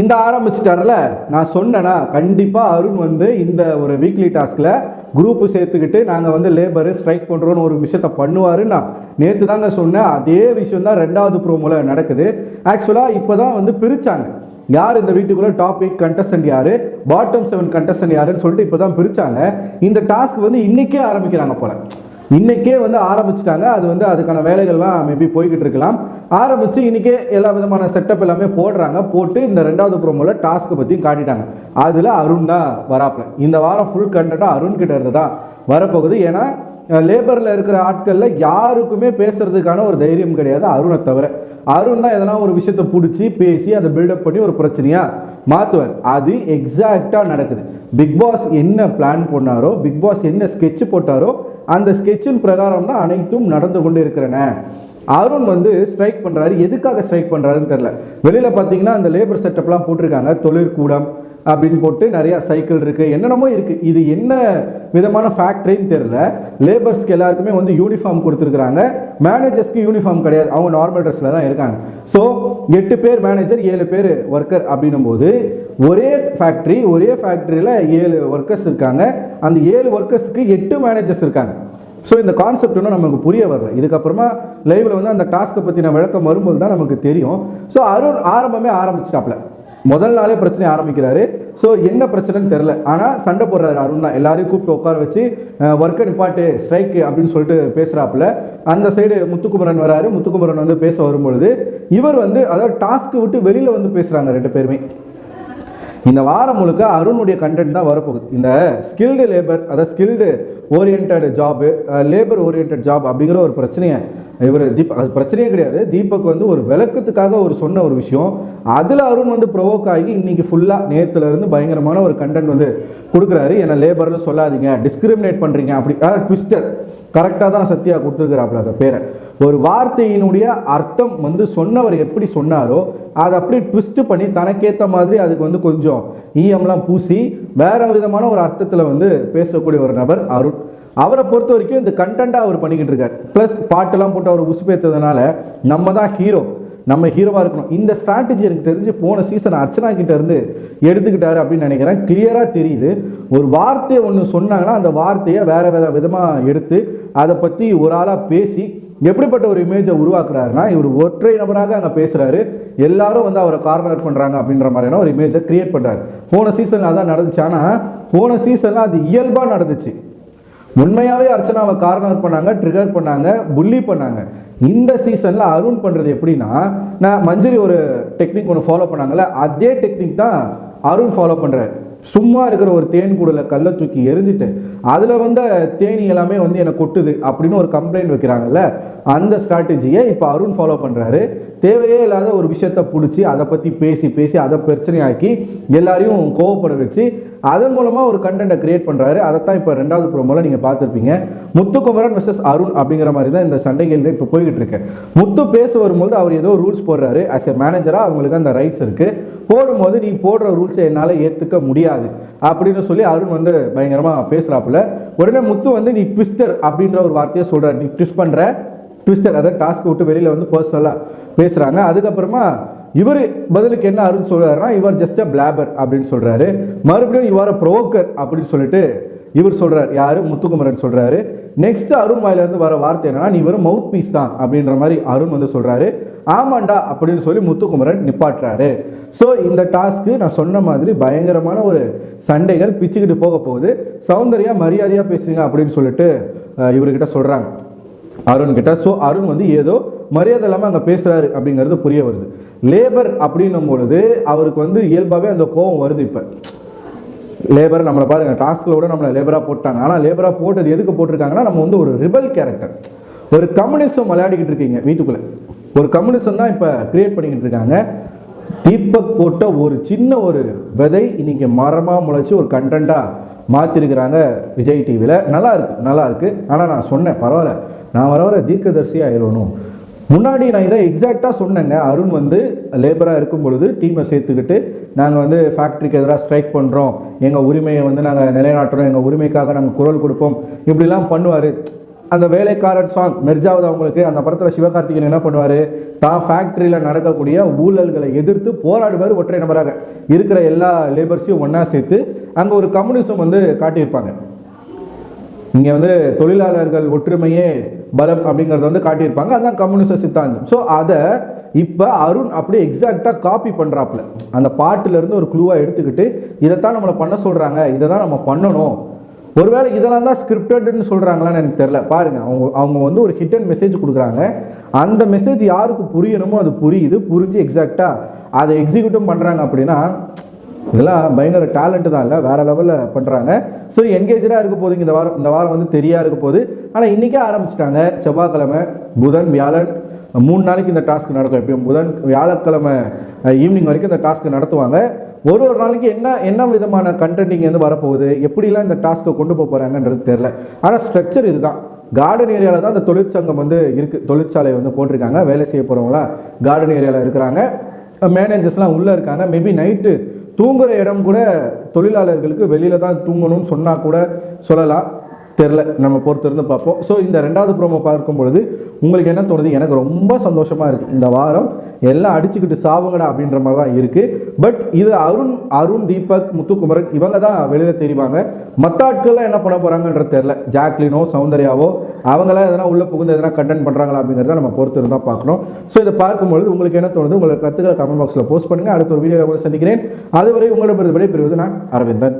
இந்த ஆரம்பிச்சிட்டார்ல நான் சொன்னேன்னா கண்டிப்பாக அருண் வந்து இந்த ஒரு வீக்லி டாஸ்கில் குரூப்பு சேர்த்துக்கிட்டு நாங்கள் வந்து லேபரு ஸ்ட்ரைக் பண்ணுறோன்னு ஒரு விஷயத்த பண்ணுவார் நான் நேற்று தாங்க சொன்னேன் அதே விஷயம் தான் ரெண்டாவது ப்ரோமோவில் நடக்குது. ஆக்சுவலாக இப்போ தான் வந்து பிரித்தாங்க யார் இந்த வீட்டுக்குள்ளே டாபிக் கண்டஸ்டன்ட் யார் பாட்டம் செவன் கண்டஸ்டன்ட் யாருன்னு சொல்லிட்டு இப்போ தான் பிரித்தாங்க இந்த டாஸ்க் வந்து இன்றைக்கே ஆரம்பிக்கிறாங்க போல. இன்றைக்கே வந்து ஆரம்பிச்சிட்டாங்க. அது வந்து அதுக்கான வேலைகள்லாம் மேபி போய்கிட்டு இருக்கலாம். ஆரம்பித்து இன்னைக்கே எல்லா விதமான செட்டப் எல்லாமே போடுறாங்க. போட்டு இந்த ரெண்டாவது ப்ரோமோவில் டாஸ்க்கை பற்றியும் காட்டிட்டாங்க. அதில் அருண் தான் வராப்புல. இந்த வாரம் ஃபுல் கண்டென்ட்டாக அருண் கிட்ட இருந்து தான் வரப்போகுது. ஏன்னா லேபரில் இருக்கிற ஆட்களில் யாருக்குமே பேசுறதுக்கான ஒரு தைரியம் கிடையாது அருணை தவிர. அருண் தான் எதனா ஒரு விஷயத்தை பிடிச்சி பேசி அதை பில்டப் பண்ணி ஒரு பிரச்சனையாக மாற்றுவார் அது எக்ஸாக்டாக நடக்குது. பிக் பாஸ் என்ன பிளான் பண்ணாரோ பிக் பாஸ் என்ன ஸ்கெட்ச் போட்டாரோ அந்த ஸ்கெட்சின் பிரகாரம் தான் அனைத்தும் நடந்து கொண்டு இருக்கிறன அருண் வந்து ஸ்ட்ரைக் பண்ணுறாரு எதுக்காக ஸ்ட்ரைக் பண்ணுறாருன்னு தெரில வெளியில் பார்த்தீங்கன்னா அந்த லேபர் செட்டப்லாம் போட்டிருக்காங்க. தொழிற்கூடம் அப்படின்னு போட்டு நிறையா சைக்கிள் இருக்குது என்னென்னமோ இருக்குது இது என்ன விதமான ஃபேக்ட்ரின்னு தெரில லேபர்ஸ்க்கு எல்லாருக்குமே வந்து யூனிஃபார்ம் கொடுத்துருக்குறாங்க. மேனேஜர்ஸ்க்கு யூனிஃபார்ம் கிடையாது. அவங்க நார்மல் ட்ரெஸ்ஸில் தான் இருக்காங்க. ஸோ எட்டு பேர் மேனேஜர் ஏழு பேர் ஒர்க்கர் அப்படின்னும் போது ஒரே ஃபேக்ட்ரி ஒரே ஃபேக்ட்ரியில் ஏழு ஒர்க்கர்ஸ் இருக்காங்க. அந்த ஏழு ஒர்க்கர்ஸ்க்கு எட்டு மேனேஜர்ஸ் இருக்காங்க. ஸோ இந்த கான்செப்ட் இன்னும் நமக்கு புரிய வரல. இதுக்கப்புறமா லைவில் வந்து அந்த டாஸ்க்கை பற்றின விளக்கம் வரும்போது தான் நமக்கு தெரியும். ஸோ அருண் ஆரம்பமே ஆரம்பிச்சிட்டாப்ல. முதல் நாளே பிரச்சனை ஆரம்பிக்கிறாரு. ஸோ என்ன பிரச்சனைன்னு தெரில ஆனால் சண்டை போடுறாரு அருண் தான். எல்லாரையும் கூப்பிட்டு உட்கார வச்சு ஒர்க்கை நிப்பாட்டு ஸ்ட்ரைக்கு அப்படின்னு சொல்லிட்டு பேசுகிறாப்புல அந்த சைடு முத்துக்குமரன் வராரு. முத்துக்குமரன் வந்து பேச வரும்பொழுது இவர் வந்து அதாவது டாஸ்க்கு விட்டு வெளியில் வந்து பேசுகிறாங்க ரெண்டு பேருமே. இந்த வாரம் முழுக்க அருணுடைய கண்டென்ட் தான் வரப்போகுது. இந்த ஸ்கில்டு லேபர் அதாவது skilled oriented job labour oriented job அப்படிங்கிற ஒரு பிரச்சனையை இவர் தீபக் அது பிரச்சனையே கிடையாது. தீபக் வந்து ஒரு விளக்கத்துக்காக ஒரு சொன்ன ஒரு விஷயம். அதில் அருண் வந்து ப்ரொவோக் ஆகி இன்னைக்கு ஃபுல்லாக நேரத்துலேருந்து பயங்கரமான ஒரு கண்டென்ட் வந்து கொடுக்குறாரு. ஏன்னா லேபர்னு சொல்லாதீங்க டிஸ்கிரிமினேட் பண்ணுறீங்க அப்படி ட்விஸ்டர் கரெக்டாக தான் சத்யா கொடுத்துருக்குறாப்புல அந்த பேரை. ஒரு வார்த்தையினுடைய அர்த்தம் வந்து சொன்னவர் எப்படி சொன்னாரோ அதை அப்படி ட்விஸ்ட் பண்ணி தனக்கேற்ற மாதிரி அதுக்கு வந்து கொஞ்சம் ஈயம்லாம் பூசி வேற விதமான ஒரு அர்த்தத்தில் வந்து பேசக்கூடிய ஒரு நபர் அருண். அவரை பொறுத்த வரைக்கும் இந்த கண்டென்ட்டாக அவர் பண்ணிக்கிட்டு இருக்கார். ப்ளஸ் பாட்டெல்லாம் போட்டு அவர் உசுப்பேற்றதுனால நம்ம தான் ஹீரோ நம்ம ஹீரோவாக இருக்கணும். இந்த ஸ்ட்ராட்டஜி எனக்கு தெரிஞ்சு போன சீசன் அர்ச்சனா கிட்ட இருந்து எடுத்துக்கிட்டாரு அப்படின்னு நினைக்கிறேன். கிளியராக தெரியுது. ஒரு வார்த்தையை ஒன்று சொன்னாங்கன்னா அந்த வார்த்தையை வேற வேற விதமாக எடுத்து அதை பற்றி ஒரு ஆளாக பேசி எப்படிப்பட்ட ஒரு இமேஜை உருவாக்குறாருன்னா இவர் ஒற்றை நபராக அங்கே பேசுகிறாரு எல்லாரும் வந்து அவரை கார்னர் பண்ணுறாங்க அப்படின்ற மாதிரியான ஒரு இமேஜை கிரியேட் பண்ணுறாரு போன சீசனில் அதான் நடந்துச்சு. ஆனால் போன சீசனில் அது இயல்பாக நடந்துச்சு. உண்மையாவே அர்ச்சனாவை கார்னர் பண்ணாங்க? ட்ரிகர் பண்ணாங்க புள்ளி பண்ணாங்க. இந்த சீசன்ல அருண் பண்றது எப்படின்னா நான் மஞ்சரி ஒரு டெக்னிக் ஒன்று ஃபாலோ பண்ணாங்கல்ல அதே டெக்னிக் தான் அருண் ஃபாலோ பண்றாரு. சும்மா இருக்கிற ஒரு தேன் கூடல கல்லை தூக்கி எரிஞ்சிட்டு அதுல வந்த தேனி எல்லாமே வந்து எனக்கு கொட்டுது அப்படின்னு ஒரு கம்ப்ளைண்ட் வைக்கிறாங்கல்ல அந்த ஸ்ட்ராட்டஜியை இப்போ அருண் ஃபாலோ பண்றாரு. தேவையே இல்லாத ஒரு விஷயத்த பிடிச்சி அதை பற்றி பேசி பேசி அதை பிரச்சனையாக்கி எல்லாரையும் கோவப்பட வச்சு அதன் மூலமாக ஒரு கண்டென்ட்டை கிரியேட் பண்ணுறாரு அதைத்தான் இப்போ ரெண்டாவது ப்ரோமோவில் நீங்கள் பார்த்துருப்பீங்க. முத்துக்குமரன் மிஸ்ஸஸ் அருண் அப்படிங்கிற மாதிரி தான் இந்த சண்டைகள் இப்போ போய்கிட்டு இருக்கு முத்து பேச வரும்போது அவர் ஏதோ ரூல்ஸ் போடுறாரு. ஆஸ் எ மேனேஜராக அவங்களுக்கு அந்த ரைட்ஸ் இருக்குது போடும்போது நீ போடுற ரூல்ஸை என்னால் ஏற்றுக்க முடியாது. அப்படின்னு சொல்லி அருண் வந்து பயங்கரமாக பேசுகிறாப்புல உடனே முத்து வந்து நீ ட்விஸ்டர் அப்படின்ற ஒரு வார்த்தையை சொல்கிறார் நீ ட்விஸ்ட் பண்ணுற ட்விஸ்டர் அதாவது டாஸ்க் விட்டு வெளியில் வந்து பர்சனலாக பேசுகிறாங்க அதுக்கப்புறமா இவர் பதிலுக்கு என்ன அருண் சொல்றாருன்னா இவர் ஜஸ்ட் அ பிளாபர் அப்படின்னு சொல்றாரு. மறுபடியும் இவர் ப்ரோக்கர் அப்படின்னு சொல்லிட்டு இவர் சொல்றாரு. யாரு? முத்துக்குமரன் சொல்றாரு. நெக்ஸ்ட் அருண் வாயிலிருந்து வர வார்த்தை என்னன்னா நீ வெறும் மவுத் பீஸ் தான் அப்படின்ற மாதிரி அருண் வந்து சொல்றாரு. ஆமாண்டா அப்படின்னு சொல்லி முத்துக்குமரன் நிப்பாட்டுறாரு. ஸோ இந்த டாஸ்க்கு நான் சொன்ன மாதிரி பயங்கரமான ஒரு சண்டைகள் பிச்சுக்கிட்டு போக போகுது. சௌந்தர்யா மரியாதையாக பேசுங்க அப்படின்னு சொல்லிட்டு இவர்கிட்ட சொல்கிறாங்க அருண் கிட்ட ஸோ அருண் வந்து ஏதோ மரியாதை இல்லாமல் அங்கே பேசுகிறாரு அப்படிங்கிறது புரிய வருது. லேபர் அப்படின்னும் பொழுது அவருக்கு வந்து இயல்பாகவே அந்த கோபம் வருது இப்போ. லேபர் நம்மளை பாருங்கள் டாஸ்கில் கூட நம்மளை லேபராக போட்டாங்க. ஆனால் லேபராக போட்டது எதுக்கு போட்டிருக்காங்கன்னா நம்ம வந்து ஒரு ரிபல் கேரக்டர் ஒரு கம்யூனிசம் விளையாடிக்கிட்டு இருக்கீங்க வீட்டுக்குள்ளே. ஒரு கம்யூனிசம் தான் இப்போ கிரியேட் பண்ணிக்கிட்டு இருக்காங்க. தீபக் போட்ட ஒரு சின்ன ஒரு விதை இன்னைக்கு மரமாக முளைச்சி ஒரு கண்டென்ட்டாக மாற்றிருக்கிறாங்க விஜய் டிவியில் நல்லா இருக்கு நல்லா இருக்குது ஆனால் நான் சொன்னேன் பரவாயில்ல. நான் வர வர தீர்க்கதரிசி ஆயிடணும் முன்னாடி நான் இதை எக்ஸாக்டாக சொன்னேங்க. அருண் வந்து லேபராக இருக்கும் பொழுது டீமை சேர்த்துக்கிட்டு நாங்கள் வந்து ஃபேக்ட்ரிக்கு எதிராக ஸ்ட்ரைக் பண்ணுறோம் எங்கள் உரிமையை வந்து நாங்கள் நிலைநாட்டுறோம். எங்கள் உரிமைக்காக நாங்கள் குரல் கொடுப்போம். இப்படிலாம் பண்ணுவார். அந்த வேலைக்காரன் சாங் மெர்ஜாவது அவங்களுக்கு அந்த படத்தில் சிவகார்த்திகேயன் என்ன பண்ணுவார்? தான் ஃபேக்ட்ரியில் நடக்கக்கூடிய ஊழல்களை எதிர்த்து போராடுவார் ஒற்றை நபராக. இருக்கிற எல்லா லேபர்ஸையும் ஒன்றா சேர்த்து அங்கே ஒரு கம்யூனிசம் வந்து காட்டியிருப்பாங்க. இங்கே வந்து தொழிலாளர்கள் ஒற்றுமையே பலம் அப்படிங்கிறத வந்து காட்டியிருப்பாங்க. அதுதான் கம்யூனிச சித்தாந்தம். ஸோ அதை இப்போ அருண் அப்படியே எக்ஸாக்டாக காப்பி பண்ணுறாப்புல அந்த பாட்டிலேருந்து ஒரு க்ளூவாக எடுத்துக்கிட்டு இதைத்தான் நம்மளை பண்ண சொல்கிறாங்க இதை தான் நம்ம பண்ணணும். ஒருவேளை இதெல்லாம் தான் ஸ்கிரிப்டட்னு சொல்கிறாங்களான்னு எனக்கு தெரில பாருங்க அவங்க அவங்க வந்து ஒரு ஹிட் அண்ட் மெசேஜ் கொடுக்குறாங்க. அந்த மெசேஜ் யாருக்கு புரியணுமோ அது புரியுது. புரிஞ்சு எக்ஸாக்டாக அதை எக்ஸிக்யூட்டும் பண்ணுறாங்க அப்படின்னா இதெல்லாம் பயங்கர டேலண்ட் தான் இல்லை வேற லெவலில் பண்ணுறாங்க ஸோ என்கேஜாக இருக்க போதுங்க இந்த வாரம் இந்த வாரம் வந்து தெரியா இருக்க போகுது ஆனால் இன்றைக்கே ஆரம்பிச்சிட்டாங்க. செவ்வாய்க்கிழமை புதன் வியாழன் மூணு நாளைக்கு இந்த டாஸ்க் நடக்கும். எப்பயும் புதன் வியாழக்கிழமை ஈவினிங் வரைக்கும் இந்த டாஸ்க் நடத்துவாங்க. ஒரு ஒரு நாளைக்கு என்ன என்ன விதமான கண்டென்ட் இங்கே வந்து வரப்போகுது? எப்படிலாம் இந்த டாஸ்க்கை கொண்டு போக போகிறாங்கன்றது தெரில ஆனால் ஸ்ட்ரக்சர் இதுதான் கார்டன் ஏரியாவில் தான் அந்த தொழிற்சங்கம் வந்து இருக்குது தொழிற்சாலை வந்து போட்டிருக்காங்க. வேலை செய்ய போகிறவங்களாம் கார்டன் ஏரியாவில் இருக்கிறாங்க. மேனேஜர்ஸ்லாம் உள்ளே இருக்காங்க. மேபி நைட்டு தூங்குகிற இடம் கூட தொழிலாளர்களுக்கு வெளியில தான் தூங்கணும்னு சொன்னால் கூட சொல்லலாம். தெரில நம்ம பொறுத்திருந்து பார்ப்போம். ஸோ இந்த ரெண்டாவது ப்ரோமோ பார்க்கும் பொழுது உங்களுக்கு என்ன தோணுது? எனக்கு ரொம்ப சந்தோஷமாக இருக்குது இந்த வாரம் எல்லாம் அடிச்சுக்கிட்டு சாவுங்கடா அப்படின்ற மாதிரி தான் இருக்குது பட் இது அருண் அருண் தீபக் முத்துக்குமரன் இவங்க தான் வெளியில் தெரிவாங்க மற்ற ஆட்கள்லாம் என்ன பண்ண போகிறாங்கன்றது தெரில ஜாக்லினோ சௌந்தர்யாவோ அவங்களாம் எதனா உள்ளே புகுந்து எதனா கண்டென்ட் பண்ணுறாங்களா அப்படிங்கிறத நம்ம பொறுத்து இருந்தால் பார்க்கணும். ஸோ இதை பார்க்கும்பொழுது உங்களுக்கு என்ன தோணுது? உங்களை கருத்துக்களை கமெண்ட் பாக்ஸில் போஸ்ட் பண்ணுங்கள் அடுத்த ஒரு வீடியோ சந்திக்கிறேன். அதுவரை உங்களிடமிருந்து விடைபெறுவது நான் அரவிந்தன்.